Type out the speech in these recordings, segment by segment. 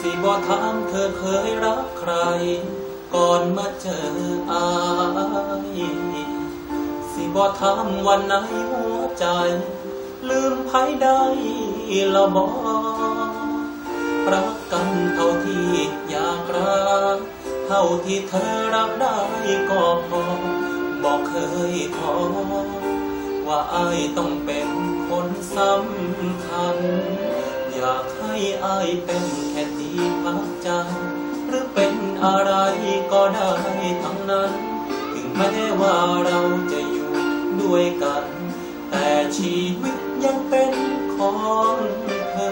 สิบ่ถามเธอเคยรักใคร ก่อนมาเจออายสิบ่ถามวันไหนหัวใจ ลืมไผได้ละบ่รักกันเท่าที่อยากรัก เท่าที่เธอรับได้ก็พอบอกเคยขอว่าอายต้องเป็นคนสำคัญ อยากให้อายเป็นแค่ ชีวิตยังเป็นของเธอ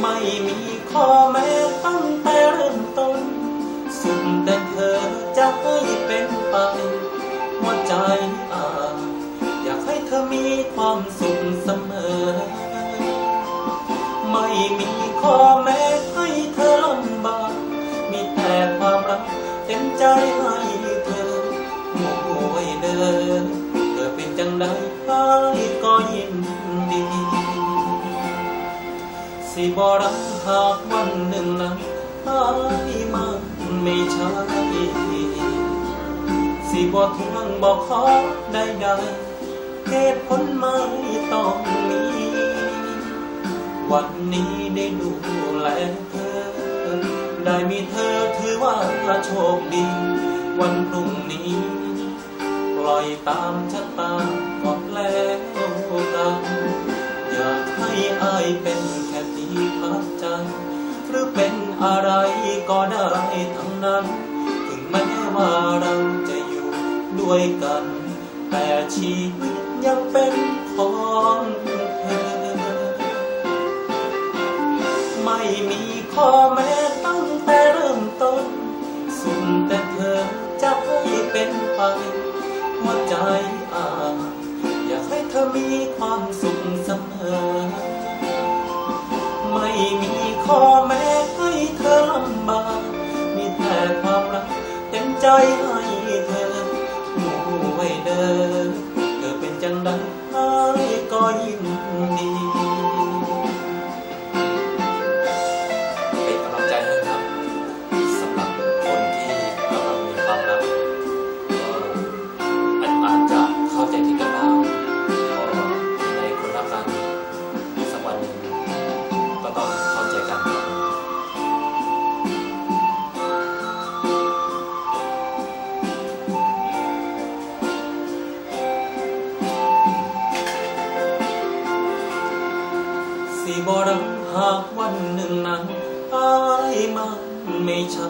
ไม่มีข้อแม้ตั้งแต่เริ่มต้น สุดแต่เธอจะให้เป็นไปหัวใจอ่านอยากให้เธอมีความสุขเสมอ ไม่มีข้อแม้ให้เธอลำบาก มีแต่ความรักเต็มใจให้เธอโอ้ย จังใดให้ก็ยินดี สิบรักหากวันหนึ่งนั้นหายมันไม่ใช่สิบทวงบอกขอใดๆเหตุผลไม่ต้องมีวันนี้ได้ดูแลเธอ ได้มีเธอถือว่าโชคดี วันพรุ่งนี้ ล่อยตามชะตาก็แล้วกันอยากให้อายเป็นแค่ที่พักใจ หรือเป็นอะไรก็ได้ทั้งนั้น ถึงแม้ว่าเราจะอยู่ด้วยกัน แต่ชีวิตยังเป็นของเธอ ไม่มีข้อแม้ตั้ง วันหนึ่งนั้นอายมันไม่ใช่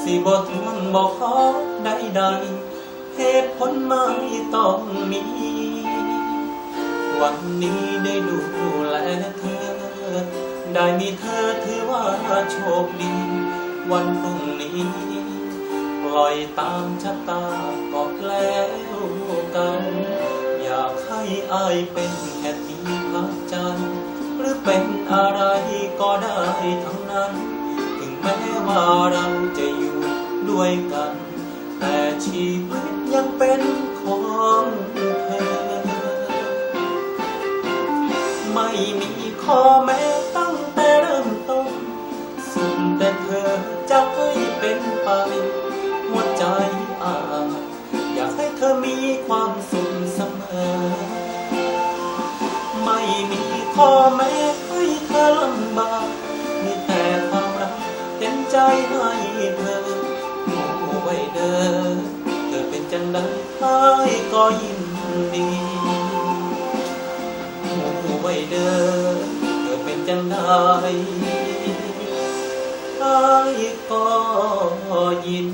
สิบทวงบอกขอใดๆเหตุผลไม่ต้องมี วันนี้ได้ดูแลเธอ ได้มีเธอถือว่าโชคดี วันพรุ่งนี้ปล่อยตามชะตาก็แล้วกัน อยากให้อายเป็นแค่ที ทั้งนั้น ถึงแม้ว่าเราจะอยู่ด้วยกัน แต่ชีวิตยังเป็นของเธอ ไม่มีข้อแม้ตั้งแต่เริ่มต้น สุดแต่เธอจะให้เป็นไป หัวใจอ่านอยากให้เธอมีความสุขเสมอ ไม่มีข้อแม้ให้เธอลำบาก ไว้เดิมเธอเป็นจังใดให้ก็ยินดีหูไว้เดิมเธอเป็นจังใดไอ้ก็ยิน